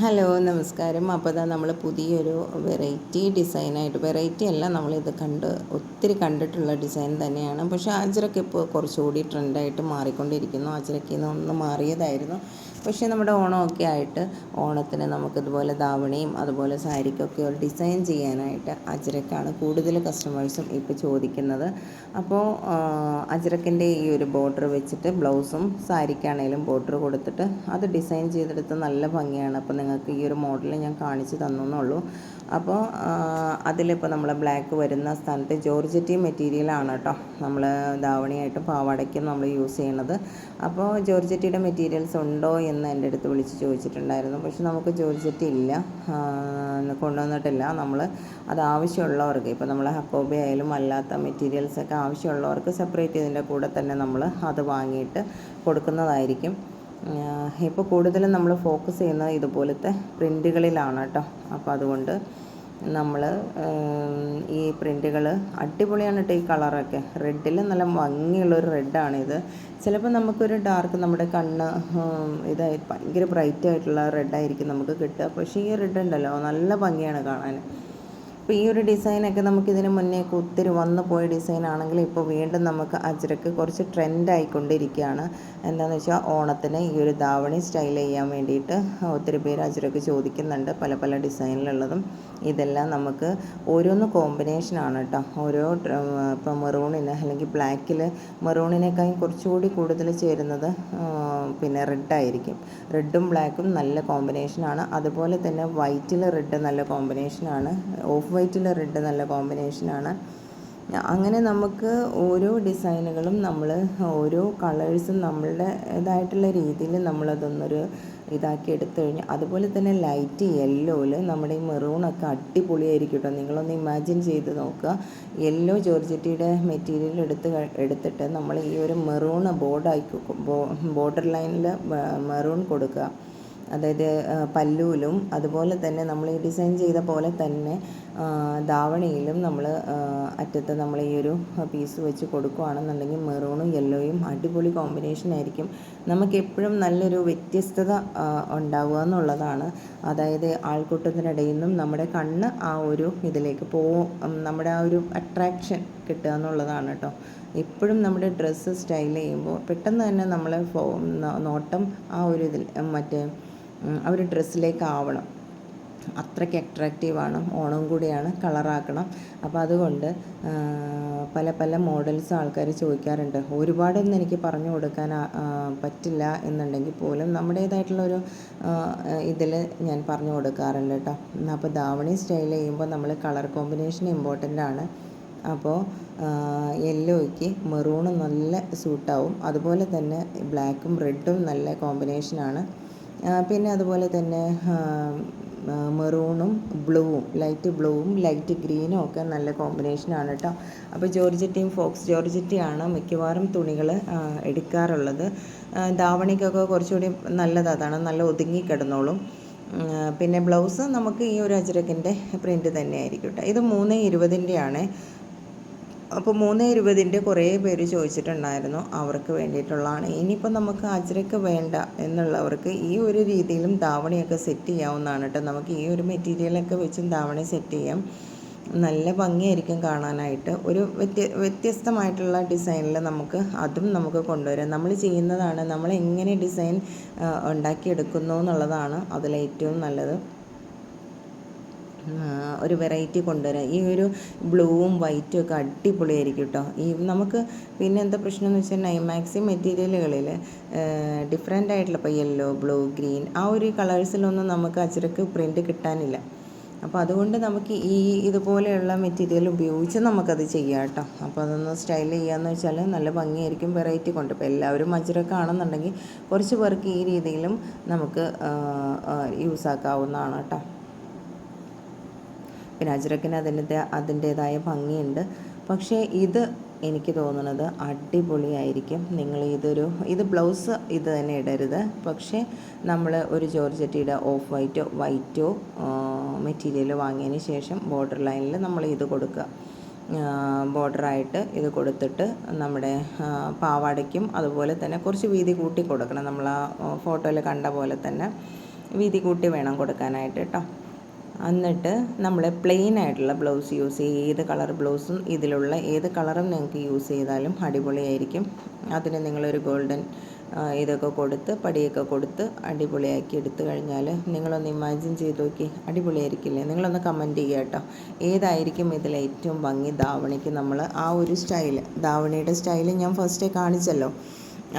Hello നമസ്കാരം. അപ്പോൾ ഇതാ നമ്മൾ പുതിയൊരു വെറൈറ്റി ഡിസൈനായിട്ട് വെറൈറ്റി അല്ല നമ്മളിത് കണ്ട് ഒത്തിരി കണ്ടിട്ടുള്ള ഡിസൈൻ തന്നെയാണ്. പക്ഷേ ആചരക്ക് ഇപ്പോൾ കുറച്ചുകൂടി ട്രെൻഡായിട്ട് മാറിക്കൊണ്ടിരിക്കുന്നു. ആചരക്കിൽ നിന്ന് ഒന്ന് മാറിയതായിരുന്നു. പക്ഷേ നമ്മുടെ ഓണമൊക്കെ ആയിട്ട് ഓണത്തിന് നമുക്കിതുപോലെ ധാവണിയും അതുപോലെ സാരിക്കൊക്കെ ഒരു ഡിസൈൻ ചെയ്യാനായിട്ട് അജരക്കാണ് കൂടുതൽ കസ്റ്റമേഴ്സും ഇപ്പോൾ ചോദിക്കുന്നത്. അപ്പോൾ അജരക്കിന്റെ ഈ ഒരു ബോർഡർ വെച്ചിട്ട് ബ്ലൗസും സാരിക്കാണേലും ബോർഡർ കൊടുത്തിട്ട് അത് ഡിസൈൻ ചെയ്തെടുത്ത് നല്ല ഭംഗിയാണ്. അപ്പോൾ നിങ്ങൾക്ക് ഈ ഒരു മോഡൽ ഞാൻ കാണിച്ചു എന്നുള്ളൂ അപ്പോൾ അതിലിപ്പോൾ നമ്മൾ ബ്ലാക്ക് വരുന്ന സ്ഥാനത്ത് ജോർജറ്റി മെറ്റീരിയലാണ് കേട്ടോ നമ്മൾ ധാവണിയായിട്ടും പാവാടയ്ക്കും നമ്മൾ യൂസ് ചെയ്യണത്. അപ്പോൾ ജോർജറ്റിയുടെ മെറ്റീരിയൽസ് ഉണ്ടോ എന്ന് എന്റെ അടുത്ത് വിളിച്ച് ചോദിച്ചിട്ടുണ്ടായിരുന്നു. പക്ഷെ നമുക്ക് ചോദിച്ചിട്ടില്ല. കൊണ്ടുവന്നിട്ടില്ല. നമ്മൾ അത് ആവശ്യമുള്ളവർക്ക് ഇപ്പോൾ നമ്മൾ ഹക്കോബി ആയാലും അല്ലാത്ത മെറ്റീരിയൽസൊക്കെ ആവശ്യമുള്ളവർക്ക് സെപ്പറേറ്റ് ഇതിന്റെ കൂടെ തന്നെ നമ്മൾ അത് വാങ്ങിയിട്ട് കൊടുക്കുന്നതായിരിക്കും. ഇപ്പോൾ കൂടുതലും നമ്മൾ ഫോക്കസ് ചെയ്യുന്നത് ഇതുപോലത്തെ പ്രിന്റുകളിലാണ് കേട്ടോ. അപ്പോൾ അതുകൊണ്ട് നമ്മൾ ഈ പ്രിന്റുകൾ അടിപൊളിയാണ് കേട്ടോ ഈ കളറൊക്കെ. റെഡിൽ നല്ല ഭംഗിയുള്ളൊരു റെഡാണിത്. ചിലപ്പോൾ നമുക്കൊരു ഡാർക്ക് നമ്മുടെ കണ്ണ് ഇതായി ഭയങ്കര ബ്രൈറ്റ് ആയിട്ടുള്ള റെഡായിരിക്കും നമുക്ക് കിട്ടുക. പക്ഷേ ഈ റെഡ് ഉണ്ടല്ലോ നല്ല ഭംഗിയാണ് കാണാൻ അപ്പോൾ ഈ ഒരു ഡിസൈനൊക്കെ നമുക്ക് ഇതിന് മുന്നേ ഒത്തിരി വന്നു പോയ ഡിസൈൻ ആണെങ്കിൽ ഇപ്പോൾ വീണ്ടും നമുക്ക് അജ്രക്ക് കുറച്ച് ട്രെൻഡ് ആയിക്കൊണ്ടിരിക്കുകയാണ്. എന്താണെന്ന് വെച്ചാൽ ഓണത്തിന് ഈ ഒരു ധാവണി സ്റ്റൈൽ ചെയ്യാൻ വേണ്ടിയിട്ട് ഒത്തിരി പേര് അജ്രക്ക് ചോദിക്കുന്നുണ്ട് പല പല ഡിസൈനിലുള്ളതും ഇതെല്ലാം നമുക്ക് ഓരോന്ന് കോമ്പിനേഷനാണ് കേട്ടോ ഓരോ ഇപ്പോൾ മെറൂണിന് അല്ലെങ്കിൽ ബ്ലാക്കിൽ മെറൂണിനേക്കാളും കുറച്ചുകൂടി കൂടുതൽ ചേരുന്നത് പിന്നെ റെഡായിരിക്കും റെഡും ബ്ലാക്കും നല്ല കോമ്പിനേഷനാണ് അതുപോലെ തന്നെ വൈറ്റിൽ റെഡ് നല്ല കോമ്പിനേഷനാണ് ഓഫ് വൈറ്റിൽ റെഡ് നല്ല കോമ്പിനേഷനാണ് അങ്ങനെ നമുക്ക് ഓരോ ഡിസൈനുകളും നമ്മൾ ഓരോ കളേഴ്സും നമ്മളുടെ ഇതായിട്ടുള്ള രീതിയിൽ നമ്മളതൊന്നൊരു ഇതാക്കി എടുത്തു കഴിഞ്ഞാൽ അതുപോലെ തന്നെ ലൈറ്റ് യെല്ലോയിൽ നമ്മുടെ ഈ മെറൂണൊക്കെ അടിപൊളിയായിരിക്കും കേട്ടോ നിങ്ങളൊന്ന് ഇമാജിൻ ചെയ്ത് നോക്കുക. യെല്ലോ ജോർജറ്റിയുടെ മെറ്റീരിയൽ എടുത്ത് എടുത്തിട്ട് നമ്മൾ ഈ ഒരു മെറൂൺ ബോർഡായി ബോർഡർ ലൈനിൽ മെറൂൺ കൊടുക്കുക. അതായത് പല്ലൂലും അതുപോലെ തന്നെ നമ്മൾ ഈ ഡിസൈൻ ചെയ്ത പോലെ തന്നെ ധാവണിയിലും നമ്മൾ അറ്റത്ത് നമ്മൾ ഈ ഒരു പീസ് വെച്ച് കൊടുക്കുകയാണെന്നുണ്ടെങ്കിൽ മെറൂണും യെല്ലോയും അടിപൊളി കോമ്പിനേഷൻ ആയിരിക്കും. നമുക്ക് എപ്പോഴും നല്ലൊരു വ്യത്യസ്തത ഉണ്ടാവുക എന്നുള്ളതാണ്. അതായത് ആൾക്കൂട്ടത്തിനിടയിൽ നിന്നും നമ്മുടെ കണ്ണ് ആ ഒരു ഇതിലേക്ക് പോ നമ്മുടെ ആ ഒരു അട്രാക്ഷൻ കിട്ടുക എന്നുള്ളതാണ് കേട്ടോ. എപ്പോഴും നമ്മുടെ ഡ്രസ്സ് സ്റ്റൈൽ ചെയ്യുമ്പോൾ പെട്ടെന്ന് തന്നെ നമ്മളെ നോട്ടം ആ ഒരു ഇതിൽ മറ്റേ ആ ഒരു ഡ്രസ്സിലേക്ക് ആവണം അത്രയ്ക്ക് അട്രാക്റ്റീവാണ് ഓണം കൂടിയാണ് കളറാക്കണം അപ്പോൾ അതുകൊണ്ട് പല പല മോഡൽസ് ആൾക്കാർ ചോദിക്കാറുണ്ട്. ഒരുപാടൊന്നും എനിക്ക് പറഞ്ഞു കൊടുക്കാൻ പറ്റില്ല എന്നുണ്ടെങ്കിൽ പോലും നമ്മുടേതായിട്ടുള്ള ഒരു ഇതിൽ ഞാൻ പറഞ്ഞു കൊടുക്കാറുണ്ട് കേട്ടോ. അപ്പോൾ ധാവണി സ്റ്റൈൽ ചെയ്യുമ്പോൾ നമ്മൾ കളർ കോമ്പിനേഷൻ ഇമ്പോർട്ടന്റ് ആണ്. അപ്പോൾ യെല്ലോയ്ക്ക് മെറൂണും നല്ല സൂട്ടാവും അതുപോലെ തന്നെ ബ്ലാക്കും റെഡും നല്ല കോമ്പിനേഷനാണ് പിന്നെ അതുപോലെ തന്നെ മെറൂണും ബ്ലൂവും ലൈറ്റ് ബ്ലൂവും ലൈറ്റ് ഗ്രീനും ഒക്കെ നല്ല കോമ്പിനേഷനാണ് കേട്ടോ അപ്പോൾ ജോർജറ്റിയും ഫോക്സ് ജോർജറ്റിയാണ് മിക്കവാറും തുണികൾ എടുക്കാറുള്ളത്. ധാവണിക്കൊക്കെ കുറച്ചുകൂടി നല്ലത് അതാണ് നല്ല ഒതുങ്ങി കിടന്നോളും. പിന്നെ ബ്ലൗസ് നമുക്ക് ഈ ഒരു അജ്രക്കിന്റെ പ്രിന്റ് തന്നെയായിരിക്കും കേട്ടോ ഇത് മൂന്ന് ഇരുപതിന്റെയാണ് അപ്പോൾ മൂന്ന് ഇരുപതിന്റെ കുറേ പേര് ചോദിച്ചിട്ടുണ്ടായിരുന്നു അവർക്ക് വേണ്ടിയിട്ടുള്ളതാണ്. ഇനിയിപ്പോൾ നമുക്ക് അജ്രക്ക് വേണ്ട എന്നുള്ളവർക്ക് ഈ ഒരു രീതിയിലും ധാവണിയൊക്കെ സെറ്റ് ചെയ്യാവുന്നതാണ് കേട്ടോ. നമുക്ക് ഈ ഒരു മെറ്റീരിയലൊക്കെ വെച്ചും ധാവണി സെറ്റ് ചെയ്യാം. നല്ല ഭംഗിയായിരിക്കും കാണാനായിട്ട്. ഒരു വ്യത്യ വ്യത്യസ്തമായിട്ടുള്ള ഡിസൈനിൽ നമുക്ക് അതും നമുക്ക് കൊണ്ടുവരാം. നമ്മൾ ചെയ്യുന്നതാണ് നമ്മൾ എങ്ങനെ ഡിസൈൻ ഉണ്ടാക്കിയെടുക്കുന്നു എന്നുള്ളതാണ് അതിലേറ്റവും നല്ലത്. ഒരു വെറൈറ്റി കൊണ്ടുവരാം ഈ ഒരു ബ്ലൂവും വൈറ്റും ഒക്കെ അടിപൊളിയായിരിക്കും കേട്ടോ ഈ നമുക്ക് പിന്നെ എന്താ പ്രശ്നം എന്ന് വെച്ചാൽ നൈമാക്സി മെറ്റീരിയലുകളിൽ ഡിഫറെന്റ് ആയിട്ടുള്ള ഇപ്പോൾ യെല്ലോ ബ്ലൂ ഗ്രീൻ ആ ഒരു കളേഴ്സിലൊന്നും നമുക്ക് അച്ചരക്ക് പ്രിന്റ് കിട്ടാനില്ല. അപ്പോൾ അതുകൊണ്ട് നമുക്ക് ഈ ഇതുപോലെയുള്ള മെറ്റീരിയൽ ഉപയോഗിച്ച് നമുക്കത് ചെയ്യാം കേട്ടോ അപ്പോൾ അതൊന്ന് സ്റ്റൈൽ ചെയ്യാമെന്ന് വെച്ചാൽ നല്ല ഭംഗിയായിരിക്കും വെറൈറ്റി കൊണ്ട്. ഇപ്പോൾ എല്ലാവരും അജ്രക്ക് ആണെന്നുണ്ടെങ്കിൽ കുറച്ച് പേർക്ക് ഈ രീതിയിലും നമുക്ക് യൂസ് ആക്കാവുന്നതാണ് കേട്ടോ പിന്നെ അജ്രക്കിന് അതിന്റെ അതിന്റേതായ ഭംഗിയുണ്ട്. പക്ഷേ ഇത് എനിക്ക് തോന്നുന്നത് അടിപൊളിയായിരിക്കും. നിങ്ങൾ ഇതൊരു ഇത് ബ്ലൗസ് ഇത് തന്നെ ഇടരുത്. പക്ഷേ നമ്മൾ ഒരു ജോർജറ്റിയുടെ ഓഫ് വൈറ്റോ വൈറ്റോ മെറ്റീരിയൽ വാങ്ങിയതിന് ശേഷം ബോർഡർ ലൈനിൽ നമ്മൾ ഇത് കൊടുക്കുക. ബോർഡറായിട്ട് ഇത് കൊടുത്തിട്ട് നമ്മുടെ പാവാടയ്ക്കും അതുപോലെ തന്നെ കുറച്ച് വീതി കൂട്ടി കൊടുക്കണം. നമ്മൾ ആ ഫോട്ടോയിൽ കണ്ട പോലെ തന്നെ വീതി കൂട്ടി വേണം കൊടുക്കാനായിട്ട് കേട്ടോ എന്നിട്ട് നമ്മൾ പ്ലെയിൻ ആയിട്ടുള്ള ബ്ലൗസ് യൂസ് ചെയ്യുക. ഏത് കളർ ബ്ലൗസും ഇതിലുള്ള ഏത് കളറും നിങ്ങൾക്ക് യൂസ് ചെയ്താലും അടിപൊളിയായിരിക്കും. അതിന് നിങ്ങളൊരു ഗോൾഡൻ ഇതൊക്കെ കൊടുത്ത് പടിയൊക്കെ കൊടുത്ത് അടിപൊളിയാക്കി എടുത്തു കഴിഞ്ഞാൽ നിങ്ങളൊന്ന് ഇമാജിൻ ചെയ്ത് നോക്കി അടിപൊളിയായിരിക്കില്ലേ? നിങ്ങളൊന്ന് കമന്റ് ചെയ്യുക കേട്ടോ. ഏതായിരിക്കും ഇതിൽ ഏറ്റവും ഭംഗി? ധാവണിക്ക് നമ്മൾ ആ ഒരു സ്റ്റൈൽ ധാവണിയുടെ സ്റ്റൈൽ ഞാൻ ഫസ്റ്റേ കാണിച്ചല്ലോ.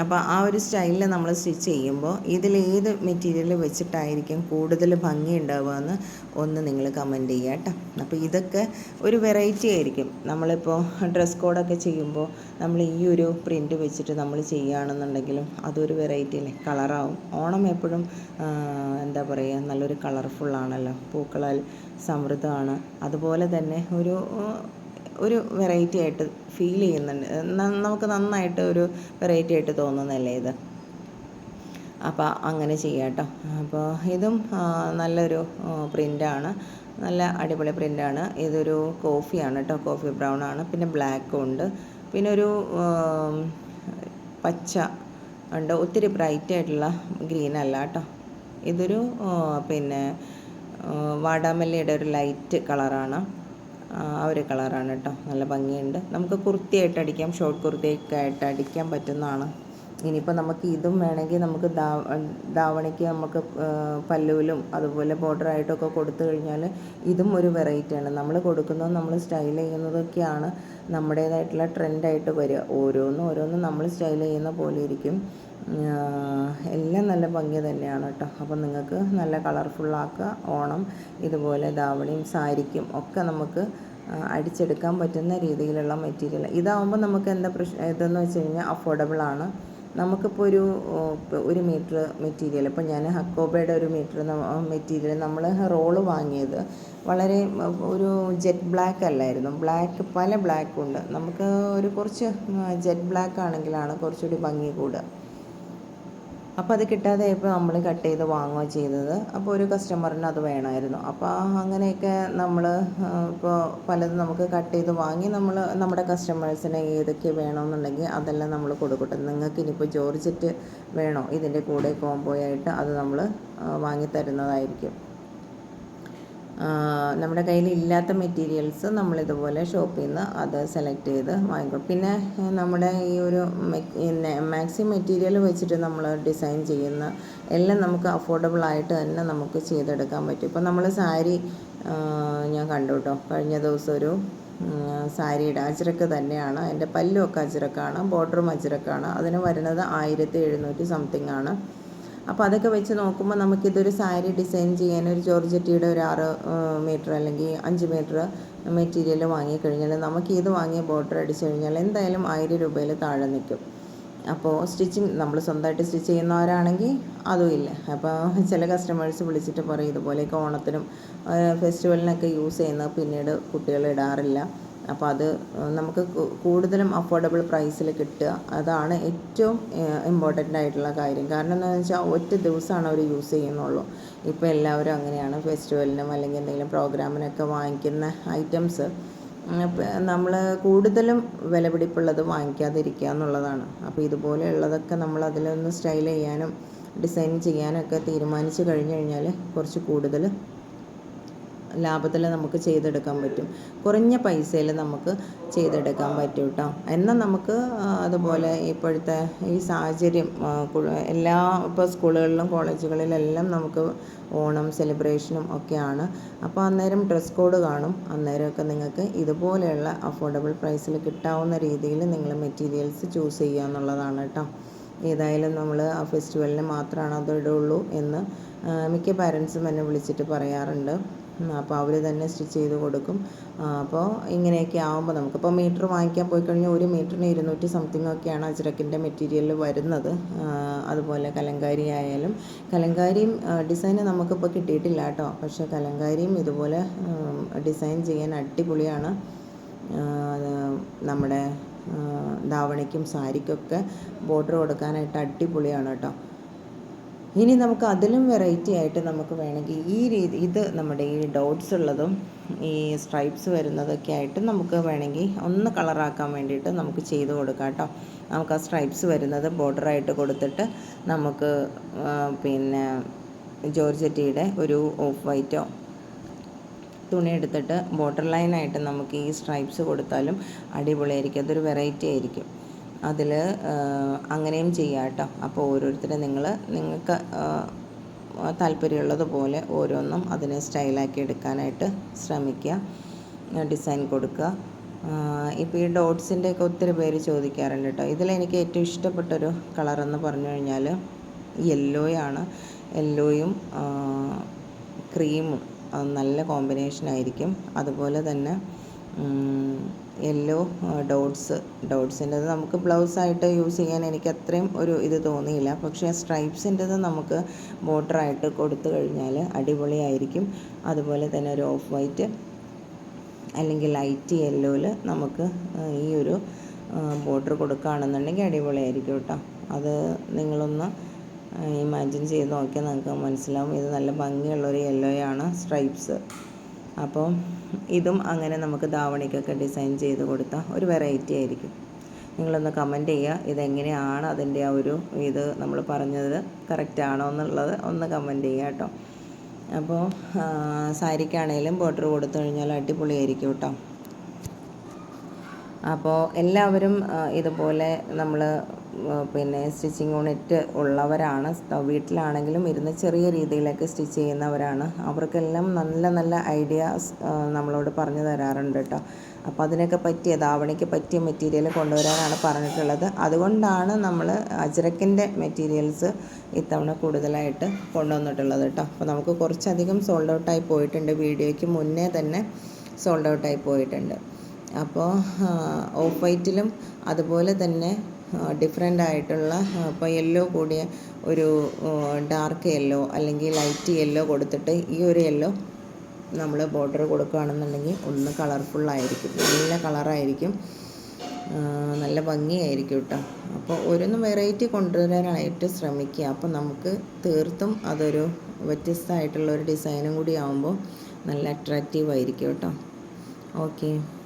അപ്പോൾ ആ ഒരു സ്റ്റൈലിൽ നമ്മൾ സ്റ്റിച്ച് ചെയ്യുമ്പോൾ ഇതിൽ ഏത് മെറ്റീരിയൽ വെച്ചിട്ടായിരിക്കും കൂടുതൽ ഭംഗി ഉണ്ടാവുക ഒന്ന് നിങ്ങൾ കമന്റ് ചെയ്യുക കേട്ടോ. അപ്പോൾ ഇതൊക്കെ ഒരു വെറൈറ്റി ആയിരിക്കും. നമ്മളിപ്പോൾ ഡ്രസ് കോഡൊക്കെ ചെയ്യുമ്പോൾ നമ്മൾ ഈ ഒരു പ്രിന്റ് വെച്ചിട്ട് നമ്മൾ ചെയ്യുകയാണെന്നുണ്ടെങ്കിലും അതൊരു വെറൈറ്റി അല്ലേ? കളറാവും. ഓണം എപ്പോഴും എന്താ പറയുക നല്ലൊരു കളർഫുള്ളാണല്ലോ. പൂക്കളാൽ സമൃദ്ധമാണ്. അതുപോലെ തന്നെ ഒരു ഒരു വെറൈറ്റി ആയിട്ട് ഫീൽ ചെയ്യുന്നുണ്ട്. നമുക്ക് നന്നായിട്ട് ഒരു വെറൈറ്റി ആയിട്ട് തോന്നുന്നല്ലേ ഇത്? അപ്പോൾ അങ്ങനെ ചെയ്യാം അപ്പോൾ ഇതും നല്ലൊരു പ്രിന്റാണ് നല്ല അടിപൊളി പ്രിന്റാണ് ഇതൊരു കോഫിയാണ് കേട്ടോ കോഫി ബ്രൗൺ ആണ്. പിന്നെ ബ്ലാക്കും ഉണ്ട്. പിന്നെ ഒരു പച്ച ഉണ്ട്. ഒത്തിരി ബ്രൈറ്റ് ആയിട്ടുള്ള ഗ്രീൻ അല്ല കേട്ടോ ഇതൊരു പിന്നെ വാടാമല്ലിയുടെ ഒരു ലൈറ്റ് കളറാണ് ആ ഒരു കളറാണ് കേട്ടോ നല്ല ഭംഗിയുണ്ട്. നമുക്ക് കുർത്തിയായിട്ട് അടിക്കാം. ഷോർട്ട് കുർത്തിയൊക്കെ ആയിട്ട് അടിക്കാൻ പറ്റുന്നതാണ്. ഇനിയിപ്പോൾ നമുക്ക് ഇതും വേണമെങ്കിൽ നമുക്ക് ദാവണിക്ക് നമുക്ക് പല്ലുവിലും അതുപോലെ ബോർഡറായിട്ടൊക്കെ കൊടുത്തു കഴിഞ്ഞാൽ ഇതും ഒരു വെറൈറ്റിയാണ് നമ്മൾ കൊടുക്കുന്നതും നമ്മൾ സ്റ്റൈൽ ചെയ്യുന്നതൊക്കെയാണ് നമ്മുടേതായിട്ടുള്ള ട്രെൻഡായിട്ട് വരിക. ഓരോന്നും ഓരോന്നും നമ്മൾ സ്റ്റൈൽ ചെയ്യുന്ന പോലെ ഇരിക്കും. എല്ലാം നല്ല ഭംഗി തന്നെയാണ് കേട്ടോ. അപ്പം നിങ്ങൾക്ക് നല്ല കളർഫുള്ളാക്കുക ഓണം ഇതുപോലെ ധാവണിയും സാരിക്കും ഒക്കെ നമുക്ക് അടിച്ചെടുക്കാൻ പറ്റുന്ന രീതിയിലുള്ള മെറ്റീരിയൽ ഇതാവുമ്പോൾ നമുക്ക് എന്താ പ്രശ്നം ഇതെന്ന് വെച്ച് കഴിഞ്ഞാൽ അഫോർഡബിൾ ആണ്. നമുക്കിപ്പോൾ ഒരു ഒരു മീറ്റർ മെറ്റീരിയൽ ഇപ്പോൾ ഞാൻ ഹക്കോബയുടെ ഒരു മീറ്റർ മെറ്റീരിയൽ നമ്മൾ റോൾ വാങ്ങിയത് വളരെ ഒരു ജെറ്റ് ബ്ലാക്ക് അല്ലായിരുന്നു. ബ്ലാക്ക് പല ബ്ലാക്കുണ്ട് നമുക്ക് ഒരു കുറച്ച് ജെറ്റ് ബ്ലാക്ക് ആണെങ്കിലാണ് കുറച്ചുകൂടി ഭംഗി കൂടുക. അപ്പോൾ അത് കിട്ടാതെ ഇപ്പോൾ നമ്മൾ കട്ട് ചെയ്ത് വാങ്ങുക ചെയ്തത്. അപ്പോൾ ഒരു കസ്റ്റമറിന് അത് വേണമായിരുന്നു. അപ്പോൾ അങ്ങനെയൊക്കെ നമ്മൾ ഇപ്പോൾ പലതും നമുക്ക് കട്ട് ചെയ്ത് വാങ്ങി നമ്മൾ നമ്മുടെ കസ്റ്റമേഴ്സിന് ഏതൊക്കെ വേണമെന്നുണ്ടെങ്കിൽ അതെല്ലാം നമ്മൾ കൊടുക്കട്ടെ. നിങ്ങൾക്ക് ഇനിയിപ്പോൾ ജോർജറ്റ് വേണോ? ഇതിന്റെ കൂടെ കോംബോ ആയിട്ട് അത് നമ്മൾ വാങ്ങി തരുന്നതായിരിക്കും. നമ്മുടെ കയ്യിൽ ഇല്ലാത്ത മെറ്റീരിയൽസ് നമ്മളിതുപോലെ ഷോപ്പിൽ നിന്ന് അത് സെലക്ട് ചെയ്ത് വാങ്ങിക്കും. പിന്നെ നമ്മുടെ ഈ ഒരു മാക്സി മെറ്റീരിയൽ വെച്ചിട്ട് നമ്മൾ ഡിസൈൻ ചെയ്യുന്ന എല്ലാം നമുക്ക് അഫോർഡബിൾ ആയിട്ട് തന്നെ നമുക്ക് ചെയ്തെടുക്കാൻ പറ്റും. ഇപ്പോൾ നമ്മൾ സാരി ഞാൻ കണ്ടു കേട്ടോ കഴിഞ്ഞ ദിവസം ഒരു സാരിയുടെ അജ്രക്ക് തന്നെയാണ്. എന്റെ പല്ലുമൊക്കെ അജ്രക്കാണ് ബോർഡറും അജ്രക്കാണ്. അതിന് വരുന്നത് ആയിരത്തി എഴുന്നൂറ്റി സംതിങ് ആണ്. അപ്പോൾ അതൊക്കെ വെച്ച് നോക്കുമ്പോൾ നമുക്കിതൊരു സാരി ഡിസൈൻ ചെയ്യാൻ ഒരു ജോർജറ്റിയുടെ ഒരു ആറ് മീറ്റർ അല്ലെങ്കിൽ അഞ്ച് മീറ്റർ മെറ്റീരിയൽ വാങ്ങിക്കഴിഞ്ഞാൽ നമുക്ക് ഇത് വാങ്ങിയ ബോർഡർ അടിച്ചു കഴിഞ്ഞാൽ എന്തായാലും ആയിരം രൂപയിൽ താഴെ നിൽക്കും അപ്പോൾ സ്റ്റിച്ചിങ് നമ്മൾ സ്വന്തമായിട്ട് സ്റ്റിച്ച് ചെയ്യുന്നവരാണെങ്കിൽ അതും ഇല്ല. അപ്പോൾ ചില കസ്റ്റമേഴ്സ് വിളിച്ചിട്ട് പറയും ഇതുപോലെയൊക്കെ ഓണത്തിനും ഫെസ്റ്റിവലിനൊക്കെ യൂസ് ചെയ്യുന്നത് പിന്നീട് കുട്ടികൾ ഇടാറില്ല. അപ്പോൾ അത് നമുക്ക് കൂടുതലും അഫോർഡബിൾ പ്രൈസിൽ കിട്ടുക. അതാണ് ഏറ്റവും ഇമ്പോർട്ടന്റ് ആയിട്ടുള്ള കാര്യം. കാരണം എന്താണെന്ന് വെച്ചാൽ ഒറ്റ ദിവസമാണ് അവർ യൂസ് ചെയ്യുന്നുള്ളൂ. ഇപ്പോൾ എല്ലാവരും അങ്ങനെയാണ് ഫെസ്റ്റിവലിനും അല്ലെങ്കിൽ എന്തെങ്കിലും പ്രോഗ്രാമിനൊക്കെ വാങ്ങിക്കുന്ന ഐറ്റംസ് നമ്മൾ കൂടുതലും വിലപിടിപ്പുള്ളത് വാങ്ങിക്കാതിരിക്കുക എന്നുള്ളതാണ്. അപ്പോൾ ഇതുപോലെയുള്ളതൊക്കെ നമ്മൾ അതിലൊന്ന് സ്റ്റൈൽ ചെയ്യാനും ഡിസൈൻ ചെയ്യാനൊക്കെ തീരുമാനിച്ചു കഴിഞ്ഞു കഴിഞ്ഞാൽ കുറച്ച് കൂടുതൽ ലാഭത്തിൽ നമുക്ക് ചെയ്തെടുക്കാൻ പറ്റും. കുറഞ്ഞ പൈസയിൽ നമുക്ക് ചെയ്തെടുക്കാൻ പറ്റും കേട്ടോ എന്നാൽ നമുക്ക് അതുപോലെ ഇപ്പോഴത്തെ ഈ സാഹചര്യം എല്ലാ ഇപ്പോൾ സ്കൂളുകളിലും കോളേജുകളിലെല്ലാം നമുക്ക് ഓണം സെലിബ്രേഷനും ഒക്കെയാണ്. അപ്പോൾ അന്നേരം ഡ്രസ് കോഡ് കാണും. അന്നേരമൊക്കെ നിങ്ങൾക്ക് ഇതുപോലെയുള്ള അഫോർഡബിൾ പ്രൈസിൽ കിട്ടാവുന്ന രീതിയിൽ നിങ്ങൾ മെറ്റീരിയൽസ് ചൂസ് ചെയ്യുക എന്നുള്ളതാണ് കേട്ടോ ഏതായാലും നമ്മൾ ആ ഫെസ്റ്റിവലിന് മാത്രമാണ് അത് ഇടുള്ളൂ എന്ന് മിക്ക പാരൻസും എന്നെ വിളിച്ചിട്ട് പറയാറുണ്ട്. അപ്പോൾ അവർ തന്നെ സ്റ്റിച്ച് ചെയ്ത് കൊടുക്കും. അപ്പോൾ ഇങ്ങനെയൊക്കെ ആകുമ്പോൾ നമുക്കിപ്പോൾ മീറ്റർ വാങ്ങിക്കാൻ പോയി കഴിഞ്ഞാൽ ഒരു മീറ്ററിന് ഇരുന്നൂറ്റി സംതിങ് ഒക്കെയാണ് അജ്രക്കിന്റെ മെറ്റീരിയൽ വരുന്നത്. അതുപോലെ കലങ്കാരി ആയാലും. കലങ്കാരിയും ഡിസൈൻ നമുക്കിപ്പോൾ കിട്ടിയിട്ടില്ല കേട്ടോ. പക്ഷേ കലങ്കാരിയും ഇതുപോലെ ഡിസൈൻ ചെയ്യാൻ അടിപൊളിയാണ്. നമ്മുടെ ധാവണിക്കും സാരിക്കൊക്കെ ബോർഡർ കൊടുക്കാനായിട്ട് അടിപൊളിയാണ് കേട്ടോ. ഇനി നമുക്ക് അതിലും വെറൈറ്റി ആയിട്ട് നമുക്ക് വേണമെങ്കിൽ ഈ രീതി ഇത് നമ്മുടെ ഈ ഡോട്ട്സ് ഉള്ളതും ഈ സ്ട്രൈപ്സ് വരുന്നതൊക്കെ ആയിട്ട് നമുക്ക് വേണമെങ്കിൽ ഒന്ന് കളറാക്കാൻ വേണ്ടിയിട്ട് നമുക്ക് ചെയ്ത് കൊടുക്കാം കേട്ടോ. നമുക്ക് ആ സ്ട്രൈപ്സ് വരുന്നത് ബോർഡറായിട്ട് കൊടുത്തിട്ട് നമുക്ക് പിന്നെ ജോർജറ്റിയുടെ ഒരു ഓഫ് വൈറ്റോ തുണി എടുത്തിട്ട് ബോർഡർ ലൈനായിട്ട് നമുക്ക് ഈ സ്ട്രൈപ്സ് കൊടുത്താലും അടിപൊളിയായിരിക്കും. അതൊരു വെറൈറ്റി ആയിരിക്കും. അതിൽ അങ്ങനെയും ചെയ്യാം കേട്ടോ. അപ്പോൾ ഓരോരുത്തരെ നിങ്ങൾ നിങ്ങൾക്ക് താല്പര്യമുള്ളതുപോലെ ഓരോന്നും അതിനെ സ്റ്റൈലാക്കി എടുക്കാനായിട്ട് ശ്രമിക്കുക ഡിസൈൻ കൊടുക്കുക. ഇപ്പോൾ ഈ ഡോട്ട്സിന്റെയൊക്കെ ഒത്തിരി പേര് ചോദിക്കാറുണ്ട് കേട്ടോ. ഇതിലെനിക്ക് ഏറ്റവും ഇഷ്ടപ്പെട്ടൊരു കളറെന്ന് പറഞ്ഞു കഴിഞ്ഞാൽ യെല്ലോയാണ്. യെല്ലോയും ക്രീമും നല്ല കോമ്പിനേഷൻ ആയിരിക്കും അതുപോലെ തന്നെ യെല്ലോ ഡോട്ട്സ്. ഡോട്ട്സിന്റെത് നമുക്ക് ബ്ലൗസായിട്ട് യൂസ് ചെയ്യാൻ എനിക്ക് അത്രയും ഒരു ഇത് തോന്നിയില്ല. പക്ഷേ സ്ട്രൈപ്സിന്റെത് നമുക്ക് ബോർഡറായിട്ട് കൊടുത്തു കഴിഞ്ഞാൽ അടിപൊളിയായിരിക്കും. അതുപോലെ തന്നെ ഒരു ഓഫ് വൈറ്റ് അല്ലെങ്കിൽ ലൈറ്റ് യെല്ലോയിൽ നമുക്ക് ഈ ഒരു ബോർഡർ കൊടുക്കുകയാണെന്നുണ്ടെങ്കിൽ അടിപൊളിയായിരിക്കും കേട്ടോ. അത് നിങ്ങളൊന്ന് ഇമാജിൻ ചെയ്ത് നോക്കിയാൽ നിങ്ങൾക്ക് മനസ്സിലാവും. ഇത് നല്ല ഭംഗിയുള്ളൊരു യെല്ലോയാണ് സ്ട്രൈപ്സ്. അപ്പോൾ ഇതും അങ്ങനെ നമുക്ക് ധാവണിക്കൊക്കെ ഡിസൈൻ ചെയ്ത് കൊടുത്ത ഒരു വെറൈറ്റി ആയിരിക്കും. നിങ്ങളൊന്ന് കമന്റ് ചെയ്യുക. ഇതെങ്ങനെയാണ് അതിന്റെ ആ ഒരു ഇത് നമ്മൾ പറഞ്ഞത്? കറക്റ്റ് ആണോ എന്നുള്ളത് ഒന്ന് കമന്റ് ചെയ്യുക കേട്ടോ. അപ്പോൾ സാരിക്കാണേലും ബോർഡർ കൊടുത്തു കഴിഞ്ഞാൽ അടിപൊളിയായിരിക്കും കേട്ടോ. അപ്പോൾ എല്ലാവരും ഇതുപോലെ നമ്മൾ പിന്നെ സ്റ്റിച്ചിങ് യൂണിറ്റ് ഉള്ളവരാണ്. വീട്ടിലാണെങ്കിലും ഇരുന്ന് ചെറിയ രീതിയിലൊക്കെ സ്റ്റിച്ച് ചെയ്യുന്നവരാണ്. അവർക്കെല്ലാം നല്ല നല്ല ഐഡിയാസ് നമ്മളോട് പറഞ്ഞു തരാറുണ്ട് കേട്ടോ. അപ്പോൾ അതിനൊക്കെ പറ്റിയ ധാവണിക്ക് പറ്റിയ മെറ്റീരിയൽ കൊണ്ടുവരാനാണ് പറഞ്ഞിട്ടുള്ളത്. അതുകൊണ്ടാണ് നമ്മൾ അജ്രക്കിന്റെ മെറ്റീരിയൽസ് ഇത്തവണ കൂടുതലായിട്ട് കൊണ്ടുവന്നിട്ടുള്ളത് കേട്ടോ. അപ്പോൾ നമുക്ക് കുറച്ചധികം സോൾഡ് ഔട്ടായി പോയിട്ടുണ്ട്. വീഡിയോയ്ക്ക് മുന്നേ തന്നെ സോൾഡ് ഔട്ടായി പോയിട്ടുണ്ട്. അപ്പോൾ ഓഫ് വൈറ്റിലും അതുപോലെ തന്നെ ഡിഫറെന്റ് ആയിട്ടുള്ള ഇപ്പോൾ യെല്ലോ കൂടിയ ഒരു ഡാർക്ക് യെല്ലോ അല്ലെങ്കിൽ ലൈറ്റ് യെല്ലോ കൊടുത്തിട്ട് ഈ ഒരു യെല്ലോ നമ്മൾ ബോർഡർ കൊടുക്കുകയാണെന്നുണ്ടെങ്കിൽ ഒന്ന് കളർഫുള്ളായിരിക്കും നല്ല കളറായിരിക്കും നല്ല ഭംഗിയായിരിക്കും കേട്ടോ അപ്പോൾ ഓരോന്ന് വെറൈറ്റി കൊണ്ടുവരാനായിട്ട് ശ്രമിക്കുക. അപ്പോൾ നമുക്ക് തീർത്തും അതൊരു വ്യത്യസ്തമായിട്ടുള്ള ഒരു ഡിസൈനും കൂടി ആകുമ്പോൾ നല്ല അട്രാക്റ്റീവ് ആയിരിക്കും കേട്ടോ ഓക്കെ